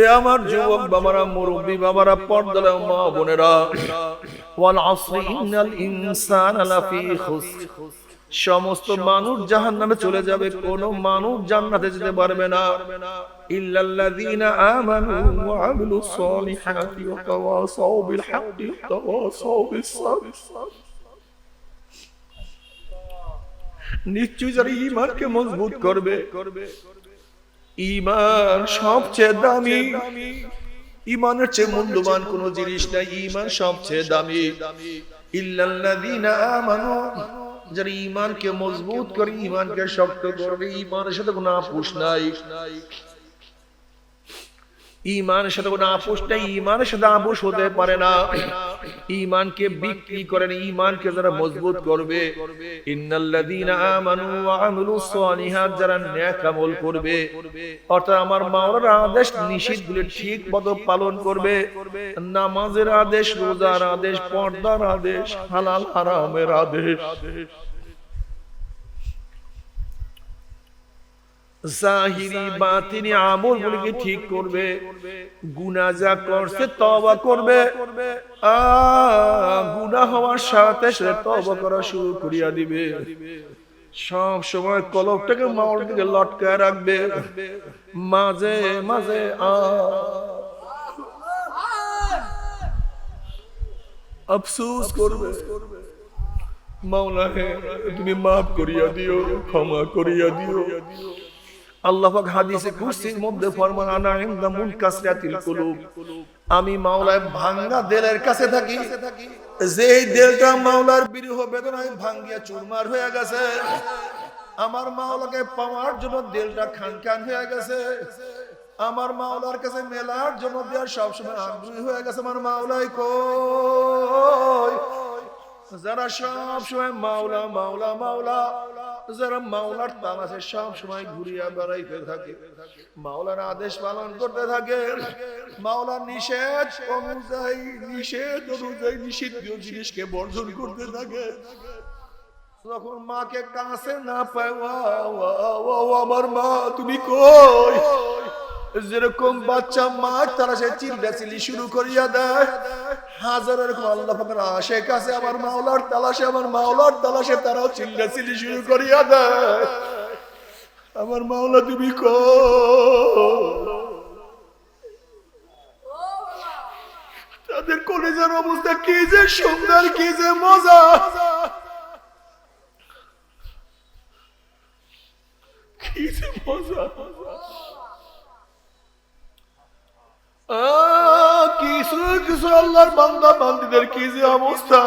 এ আমার যুবক বাবারা, মুরব্বী বাবারা মা বোনেরা। ওয়াল আসরি ইন্নাল সমস্ত মানুষ জাহান্নামে চলে যাবে, কোন মানুষ জান্নাতে যেতে পারবে না। ইল্লাল্লাযীনা আমানু ওয়া সালিহাতি ওয়া তাওয়াসাউ বিল হাক্কি ওয়া তাওয়াসাউ বিস সাবর যারা ঈমানকে মজবুত করবে ঈমান সবচেয়ে দামি। ঈমানের চেয়ে মূল্যবান কোনো জিনিস নাই ঈমান সবচেয়ে দামি। ইল্লাল্লাযীনা আমানু যারা ঈমানকে মজবুত করে ইমানকে শক্ত করবে ঈমানের সাথে কোনো আপোষ নাই। ঈমানের সাথে কোনো আপোষ নাই ঈমানের সাথে আপোষ হতে পারে না। ঈমানকে বিক্রি করেন ইমানকে যারা মজবুত করবে। ইন্নাল্লাযীনা আমানু ওয়া সালিহাত, যারা নেক আমল করবে। অর্থাৎ আমার মাওলার আদেশ নিষেধগুলি ঠিক পালন করবে। নামাজের আদেশ, রোজার আদেশ, পর্দার আদেশ, হালাল, হারামের আদেশ। জাহিরি বাতিনি আমল গুলিকে ঠিক করবে। গুনাহ যা করছে তওবা করবে। আ গুনাহ হওয়ার সাথে সাথে তওবা করা শুরু করিয়া দিবে। সব সময় কলকটাকে মাওর দিকে লটকায় রাখবে। মাঝে মাঝে আফসুস করবে। মাওলা হে তুমি মাফ করিয়া দিও ক্ষমা করিয়া দিও। আল্লাহ পাক হাদিসে কুরসির মধ্যে ফরমান, আনা ইনদা মুনকাসরাতিল কুলুব। আমি মাওলায় ভাঙ্গা দেলের কাছে থাকি। যেই দেলটা মাওলার বিরহ বেদনায় ভাঙ্গিয়া চুরমার হয়ে গেছে, আমার মাওলাকে পাওয়ার জন্য দেলটা খান খান হয়ে গেছে, আমার মাওলার কাছে মেলার জন্য দেওয়ার সবসময় আগ্রহী হয়ে গেছে। আমার মাওলাই কই? যারা সব সময় মাওলা মাওলা মাওলা যারা মাওলার তালাশে সব সময় ঘুরিয়া বেড়াইতে থাকে। মাওলার আদেশ পালন করতে থাকে। মাওলার নিষেধ অনুযায়ী নিষেধ অনুযায়ী নিষিদ্ধ জিনিসকে বর্জন করতে থাকে। যখন মাকে কাছে না পায় আমার মা, তুমি কই? যেরকম বাচ্চা মা তারা সে চিল্লা চিল্লি শুরু করিয়া দেয়। আল্লাহ পাকের আশেখ আছে, আমার মাওলার তালাশে, আমার মাওলার তালাশে, তারাও চিল্লা চিল্লি শুরু করিয়া দেয়। আমার মাওলা, তুমি কো। তাদের কলেজের অবস্থা কি যে সুন্দর, কি যে মজা কি যে মজা আহ, কিছু কিছু আল্লাহর বান্দা বান্দিদের কি যে অবস্থা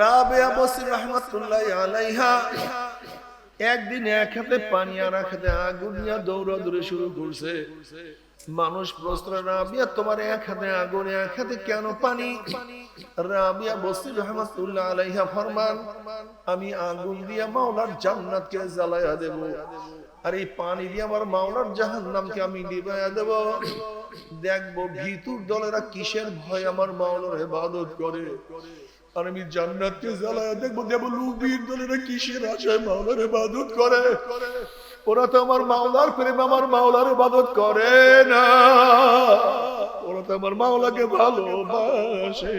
রাবেয়া বসির রহমতুল্লাহ আলাইহা একদিন এক হাতে পানি আর এক হাতে আগুন নিয়ে দৌড়াদৌড়ি শুরু করছে। মানুষ প্রশ্ন, রাবিয়া, তোমার এক হাতে আগুন, এক হাতে কেন পানি? রাবিয়া বসির রহমতুল্লাহ আলাইহা ফরমান, আমি আগুন দিয়া মাওলার জান্নাতকে জ্বালাইয়া দেব। আর এই পানি দিয়ে আমার মাওলার জাহান্নামকে আমি নিবাইয়া দেব। দেখব ভিতুর দলেরা কিসের ভয় আমার মাওলার ইবাদত করে? আর আমি জান্নাতকে জ্বালায়া দেখব দেব লুবির দলেরা কিসের আশায় মাওলার ইবাদত করে? ওরা তো আমার মাওলার প্রেম, আমার মাওলার ইবাদত করে না। ওরা তো আমার মাওলাকে ভালোবাসে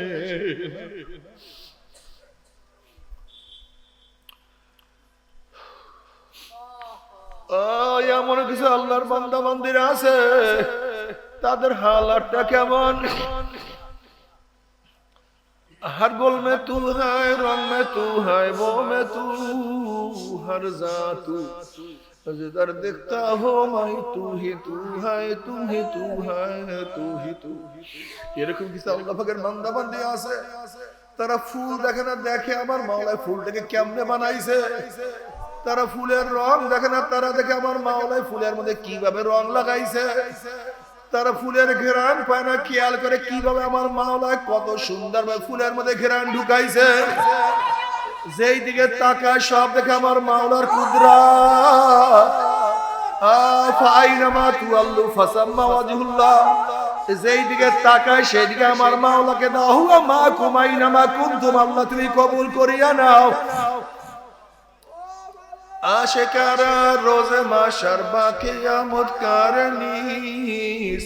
এমন কিছু আল্লাহর বান্দা মন্দির আছে? তাদের হালাতটা কেমন हर गोल में तू है रंग में तू है वो में तू हर जा तू जिधर दिखता हो माई तू ही तू है तू ही तू है तू ही तू এরকম কিছু আল্লাহ পাকের বান্দা বান্দি আছে তারা ফুল দেখে না দেখে আমার মাওলায় ফুলটাকে কেমনে বানাইছে তারা ফুলের রং দেখে না তারা দেখে আমার মাওলায় ফুলের মধ্যে কিভাবে রং লাগাইছে তারা ফুলের ঘেরান পায় না, খেয়াল করে কীভাবে আমার মাওলা কত সুন্দর ফুলের মধ্যে ঘেরান ঢুকাইছে। যেই দিকে তাকায় সব দেখে আমার মাওলার কুদরা। যেই দিকে তাকায় আমার মাওলাকে দাও। মা কুমাইনামা কুনতুম, আল্লাহ তুমি কবুল করিয়া নাও। আশেকারা রোজে মাশার বাকি আমদ কারণিস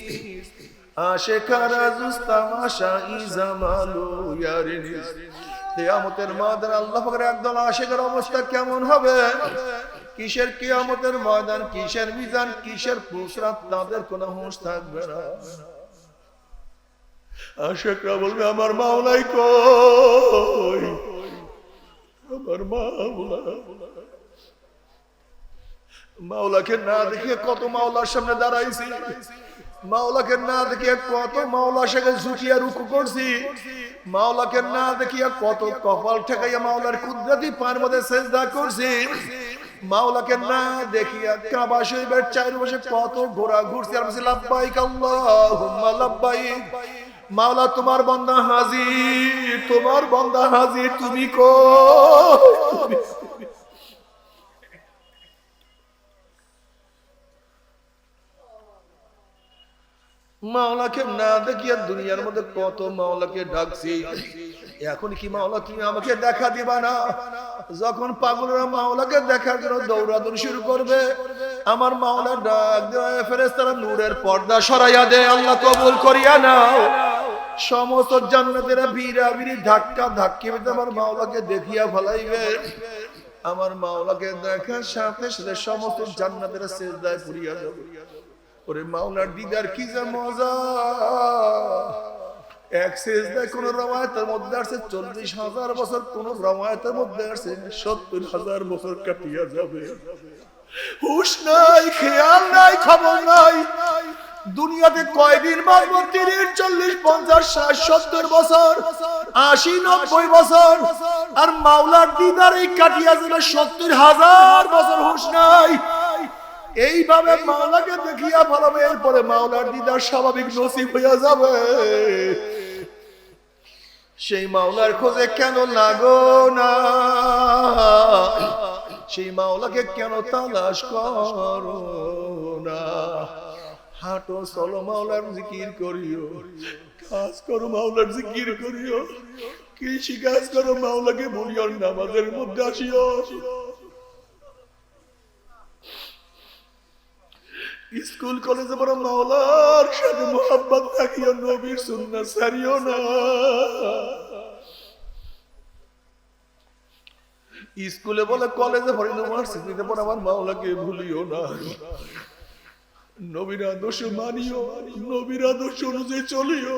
আশেকারা জুস্তা মাশা ইজামালু ইয়ারিনিস কিয়ামতের ময়দান আল্লাহ পাকের একদল অবস্থা কেমন হবে? কিসের কিয়ামতের ময়দান, কিসের মিজান, কিসের পুসরাত, তাদের কোনো হুঁশ থাকবে না। আশেকরা বলবে, আমার মাওলাই কই? আমার মাওলা মাওলাকে না দেখিয়ে কত মাওলার সামনে দাঁড়াইছি। মাওলাকে না দেখিয়ে কত মাওলার সাথে ঝুঁকিয়া রুকু করছি। মাওলাকে না দেখিয়া কত কপাল ঠেকাইয়া মাওলার কুদরতি পার মধ্যে সেজদা করছি। মাওলাকে না দেখিয়া কাবা শরীফের চার বসে কত ঘোরা ঘুরছি। আর বলছি, লাব্বাইক আল্লাহুম্মা, লাব্বাইক। মাওলা, তোমার বন্দা হাজির, তোমার বন্দা হাজির, তুমি কো মাওলাকে না দেখিয়া দুনিয়ার মধ্যে কত মাওলাকে ডাকছি। এখন কি মাওলা, তুমি আমাকে দেখা দিবা না? যখন পাগলরা মাওলাকে দেখার জন্য দৌড়াদৌড়ি শুরু করবে, আমার মাওলা ডাক দেওয়া ফেরেস্তারা নূরের পর্দা সরাইয়া দে আল্লাহ কবুল করিয়া নাও। সমস্ত জান্নাতের ভিড়া ভিড়ি ধাক্কা ধাক্কি আমার মাওলাকে দেখিয়া ফলাইবে। আমার মাওলাকে দেখার সাথে সাথে সমস্ত জান্নাতের সেজদায় পুরিয়া যাবে। ওরে মাওলার দিদার কি যে মজা। এক সেজদায় কোন রমায়তের মধ্যে আসছে চল্লিশ হাজার বছর কোন রমায়তের মধ্যে আসছে সত্তর হাজার বছর কাটিয়া যাবে। হুশ নাই খেয়াল নাই খবর নাই। দুনিয়াতে কয়দিন বাঁচবো? তিরিশ চল্লিশ পঞ্চাশ ষাট সত্তর বছর আশি নব্বই বছর। আর মাওলার দিদার এই কাটিয়া যাবে সত্তর হাজার বছর হুশ নাই। এইভাবে মাওলাকে দেখিয়া ফলাবে এরপরে মাওলার দিদার স্বাভাবিক নসিব হইয়া যাবে। সেই মাওলার খোঁজে কেন লাগো না? সেই মাওলাকে কেন তালাশ করো না? হাঁটো, চলো মাওলার জিকির করিও। কাজ করো, মাওলার জিকির করিও। কৃষি কাজ করো, মাওলাকে বলিও নামাজের মধ্যে আসিও। স্কুল, কলেজে বড় মাওলার সাথে মোহাম্মত থাকিও, নবীর সুন্না সারিও না। স্কুলে বলে কলেজে পড়ে ইউনিভার্সিটিতে পড়ে আমার মাওলাকে ভুলিও না। নবীর আদর্শ মানিও, নবীর আদর্শ অনুযায়ী চলিও।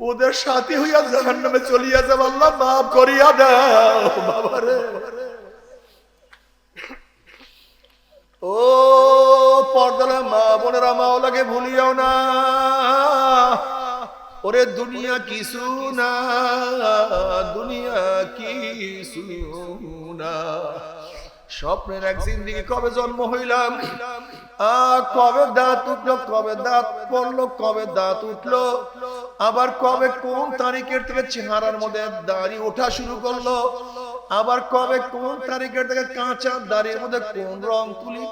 ওদের সাথে হইয়া জাহান্নামে চলিয়া যাবে আল্লাহ মাফ করিয়া দাও ও পর্দালা মা বোনেরা, মাওলাকে ভুলিও না। ওরে দুনিয়া কিছু না, দুনিয়া কিছু না। স্বপ্নের এক জিন্দিগি কবে জন্ম হইলাম? কবে দাঁত উঠল, কবে দাঁত পড়ল, কবে দাঁত উঠল? আবার কবে কোন তারিখের থেকে চেহারার মধ্যে দাড়ি ওঠা শুরু করল? আবার কবে কোন তারিখের থেকে কাঁচা দাড়ির মধ্যে কোন রং তুলি,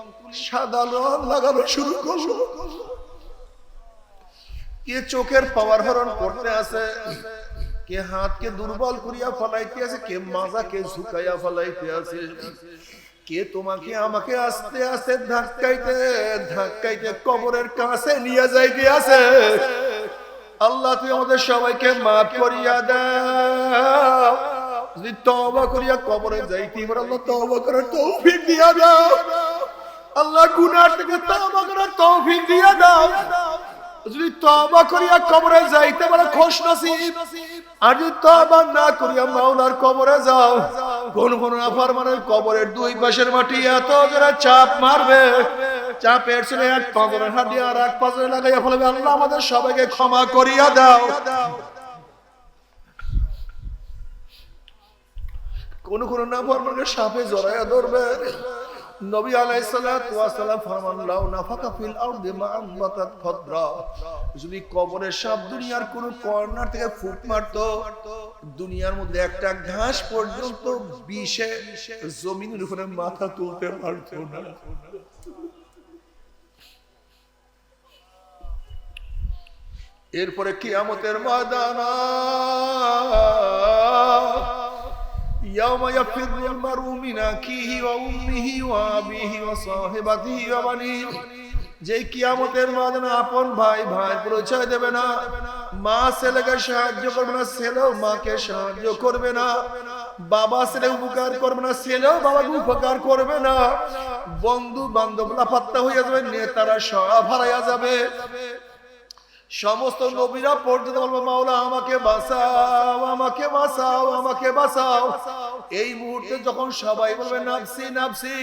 সাদা রং লাগানো শুরু করল? কে চোখের পাওয়ার হরণ করতে আছে কে হাতকে দুর্বল করিয়া ফলাইতে আছে কে মাজাকে ঝুঁকাইয়া ফলাইতে আছে কে তোমাকে আমাকে আস্তে আস্তে ধাক্কাইতে ধাক্কাইতে কবরের কাছে নিয়ে যাইতে আছে। আল্লাহ তুই আমাদের সবাইকে মাফ করিয়া দাও। যদি তওবা করিয়া কবরে যাইতে এবার আল্লাহ তওবা করার তৌফিক দিয়া দাও। আল্লাহ গুনাহ থেকে তওবা করার তৌফিক দিয়া দাও। যদি তবা করিয়া কবরে যাইতে পারে খোশ নসিব আর যদি তবা না করিয়া মাওলার কবরে যাও। কোন কোন আফার মানে কবরের দুই পাশের মাটি এত জোরে চাপ মারবে। চাপের ছেলে এক পাঁচরের হাঁটি আর এক পাঁচরে লাগাইয়া ফেলবে। আল্লাহ আমাদের সবাইকে ক্ষমা করিয়া দাও। কোন কোন না ফরমানকে সাপে জড়াইয়া ধরবে। নবী আলাইহিস সালাতু নাফাকা ফিল যদি কবরের দুনিয়ার কোন কর্নার থেকে ফুট মারতো, দুনিয়ার মধ্যে একটা ঘাস পর্যন্ত বিষে জমিনের উপরে মাথা তুলতে পারতো না। এরপরে কিয়ামতের ময়দান يوم يفر المرء من أخيه وأمه وأبيه وصاحبته وبنيه যে কিয়ামতের ময়দানে আপন ভাই ভাই পরিচয় দেবে না মা ছেলেকে সাহায্য করবে না ছেলেও মাকে সাহায্য করবে না বাবা ছেলে উপকার করবে না ছেলেও বাবাকে উপকার করবে না বন্ধু বান্ধব লাপাত্তা হইয়া যাবে নেতারা সব হারাইয়া যাবে সমস্ত নবীরা পর্যন্ত বলব, মাওলা, আমাকে বাঁচাও আমাকে বাঁচাও আমাকে বাঁচাও। এই মুহূর্তে যখন সবাই বলবে, নাফসি নাফসি,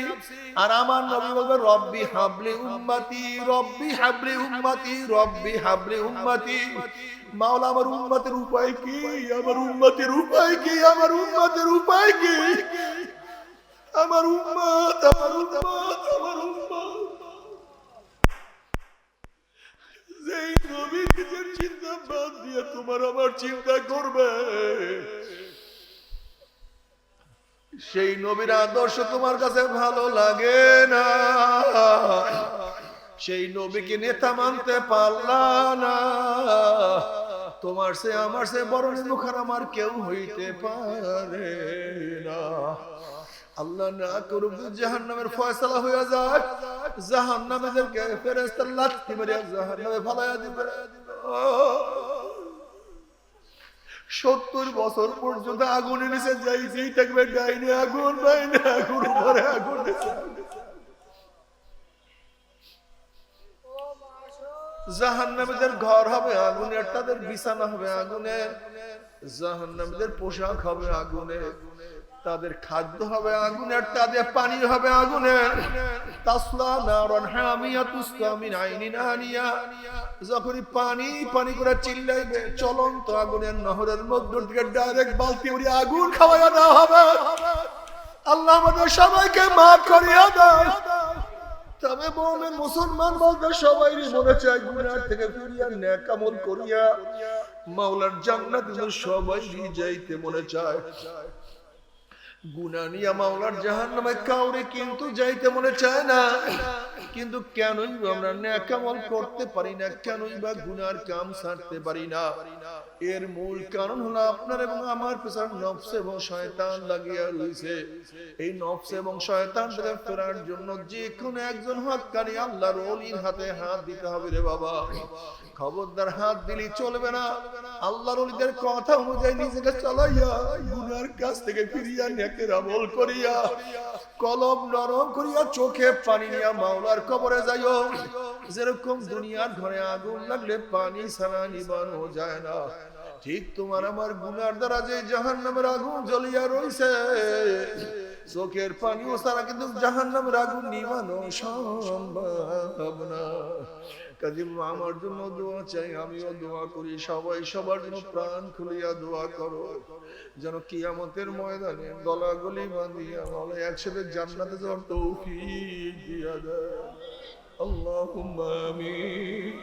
আর আমার নবী বলবে, রব্বি হাবলি উম্মতি, রব্বি হাবলি উম্মতি, রব্বি হাবলি উম্মতি। মাওলা, আমার উম্মতের উপায় কি? আমার উম্মতের উপায় কি? আমার উম্মতের উপায় কি? আমার উম্মত আমার উম্মত, আমার উম্মত যেই নবী নিজের চিন্তা বাদ দিয়ে তোমার চিন্তা করবে। সেই নবীর আদর্শ তোমার কাছে ভালো লাগে না। সেই নবীকে নেতা মানতে পারলা না। তোমার সে আমার সে বড় মুখার আমার কেউ হইতে পারে না। আল্লাহ না করুক জাহান নামের জাহান ফেরেস্তার জাহান নামে ফালাইয়া দিবে। সত্তর বছর পর্যন্ত আগুনের নিচে যাই যেই থাকবে গাইনে আগুন, বাইনে আগুন, উপরে আগুন। জাহান্নামীদের ঘর হবে আগুনের তাদের বিছানা হবে আগুনের জাহান্নামীদের পোশাক হবে আগুনের তাদের খাদ্য হবে আগুনের, তাদের পানি হবে আগুনের। যখনই পানি পানি করে চিল্লাইবে, চলন্ত আগুনের নহরের মধ্য থেকে ডাইরেক্ট বালতি আগুন খাওয়াইয়া দেওয়া হবে। আল্লাহ আমাদের সবাইকে মাফ করিয়া তবে মোমেন মুসলমান বলতে সবাই মনে চায় গুনার থেকে ফিরিয়া ন্যাক আমল করিয়া। মাওলার জান্নাত সবাই যাইতে মনে চায়। গুনা নিয়া মাওলার জাহান নামে কাউরে কিন্তু যাইতে মনে চায় না। কিন্তু কেনই আমরা ন্যাকামল করতে পারি না, কেনই বা গুনার কাম ছাড়তে পারি না। এর মূল কারণ হলো আপনার এবং আমার নফস এবং শয়তান লাগিয়া এই নফস এবং শয়তান থেকে ফেরার জন্য যে কোনো একজন হাক্কানি আল্লাহর হাতে হাত দিতে হবে রে বাবা। খবরদার হাত দিলি চলবে না। আল্লাহর অলিদের কথা অনুযায়ী নিজেকে চালাইয়া গুনার কাছ থেকে ফিরিয়া নেকের আমল করিয়া, কলম নরম করিয়া চোখে পানি নিয়া মাওলার কবরে যাইও। যেরকম দুনিয়ার ঘরে আগুন লাগলে পানি ছাড়া নিবানো যায় না। ঠিক তোমার আমার গুনার দ্বারা যে জাহান নামের আগুন জ্বলিয়া রইছে। চোখের পানিও ছাড়া কিন্তু জাহান নামের আগুন নিবানো সম্ভব না। আমার জন্য দোয়া চাই, আমিও দোয়া করি। সবাই সবার জন্য প্রাণ খুলিয়া দোয়া করো, যেন কিয়ামতের ময়দানে গলাগলি বাঁধিয়া বলে, একসাথে জান্নাতে যাওয়ার তৌফিক দিয়া দেয়। আল্লাহুম্মা আমিন।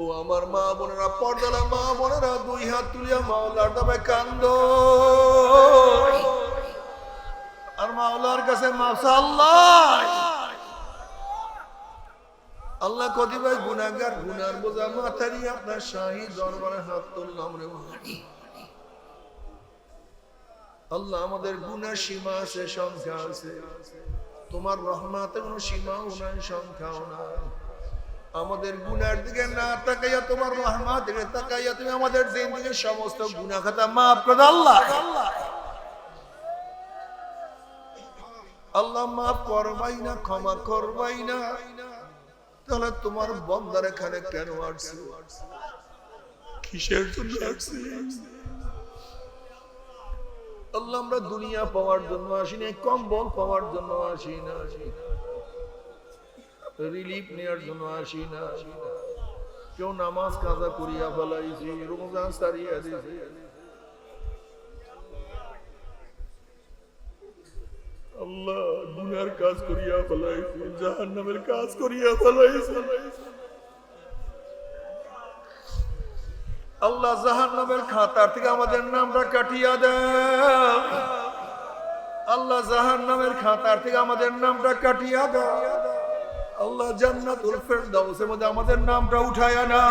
ও আমার মা বোনেরা, পর্দালা মা বোনেরা, দুই হাত তুলিয়া মাওলার দামে কান্দ। আর মাওলার কাছে মাফসা আল্লাহ আল্লাহ কতিবার গুনাগার গুনার বোঝা মাথারি আপনার শাহী দরবারে হাত তুললাম রে আল্লাহ আমাদের গুনার সীমা আছে, সংখ্যা আছে। তোমার রহমাতের কোনো সীমাও নাই, সংখ্যাও নাই। আমাদের গুনার দিকে না তাকাইয়া, তোমার রহমাত দিকে তাকাইয়া তুমি আমাদের দিকে সমস্ত গুনা খাতা মাফ করে আল্লাহ। আল্লাহ মাফ করবাই না, ক্ষমা করবাই না। তাহলে তোমার বন্দার এখানে কেন আসছে? কিসের জন্য আসছে? আল্লাহ আমরা দুনিয়া পাওয়ার জন্য আসি না কম্বল পাওয়ার জন্য আসি না রিলিফ নেওয়ার জন্য আসি না। কেউ নামাজ কাজা করিয়া ফেলাইছি রোজা সারিয়া দিছি আল্লাহ গুনার কাজ করিয়া ফেলাইছি, জাহান্নামের কাজ করিয়া ফেলাইছি। আল্লাহ জাহান্নামের খাতার থেকে আমাদের নামটা কাটিয়া দেয় আল্লাহ জাহান্নামের খাতার থেকে আমাদের নামটা কাটিয়া দেয় আল্লাহ জান্নাতুল ফেরদাউসের মধ্যে আমাদের নামটা উঠায়া না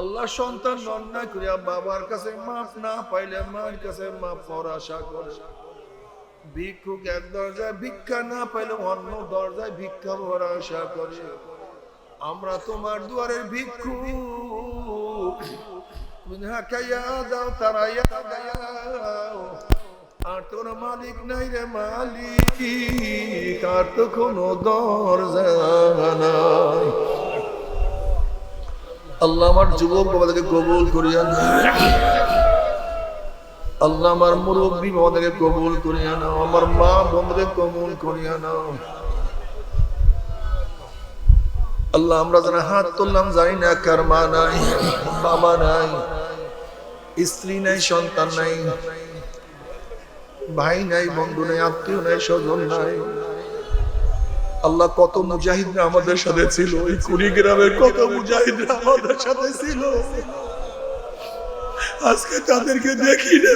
আল্লাহ সন্তান অন্যায় করিয়া বাবার কাছে মাপ না পাইলে মার কাছে মাফ পাওয়ার আশা করে। ভিক্ষুক এক দরজায় ভিক্ষা না পাইলে অন্য দরজায় ভিক্ষা পাওয়ার আশা করে। আমরা তোমার দুয়ারের ভিক্ষু মিনহা কাইয়া দাও, তারাইয়া দাও। আর তোর মালিক নাই রে মালিক, আর তো কোনো দরজা নাই। আল্লাহ আমার যুবক বাবাদেরকে কবুল করিয়া আল্লাহ আমার মুরব্বী বাবাদেরকে কবুল করিয়া নাও। আমার মা বোনদেরকে কবুল করিয়া নাও। আল্লাহ, আমরা যারা হাত তুললাম, জানি না কার মা নাই, বাবা নাই, স্ত্রী নাই, সন্তান নাই। ভাই নাই, বন্ধু নাই, আত্মীয় নাই, স্বজন নাই। আল্লাহ কত মুজাহিদরা আমাদের সাথে ছিল, এই কুড়িগ্রামের কত মুজাহিদরা আমাদের সাথে ছিল। আজকে তাদেরকে দেখি না।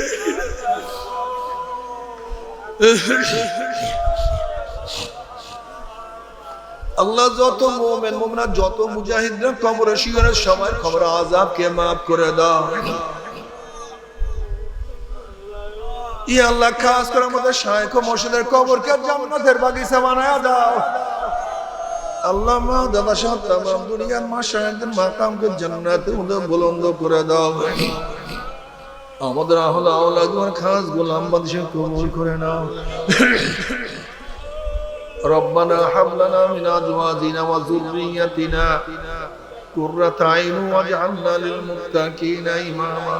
আল্লাহ যত মোমেন মোমনা যত মুজাহিদরা কবরে শিগরের সময় খবর আজাবকে মাফ করে দাও। ই আল্লাহ খাস করে আমাদের শায়খ মসজিদের কবরকে জান্নাতের বাগিচা বানায়া দাও আল্লাহ মা দাদা সাহেব তামাম দুনিয়ার মা শাহেদের মাকামকে জান্নাতের মধ্যে বুলন্দ করে দাও আমাদের আহল আওলাদ খাস গোলাম বাদশাহ কবুল করে নাও ربنا هب لنا من ازواجنا وذريتنا قرة عين واجعلنا للمتقين اماما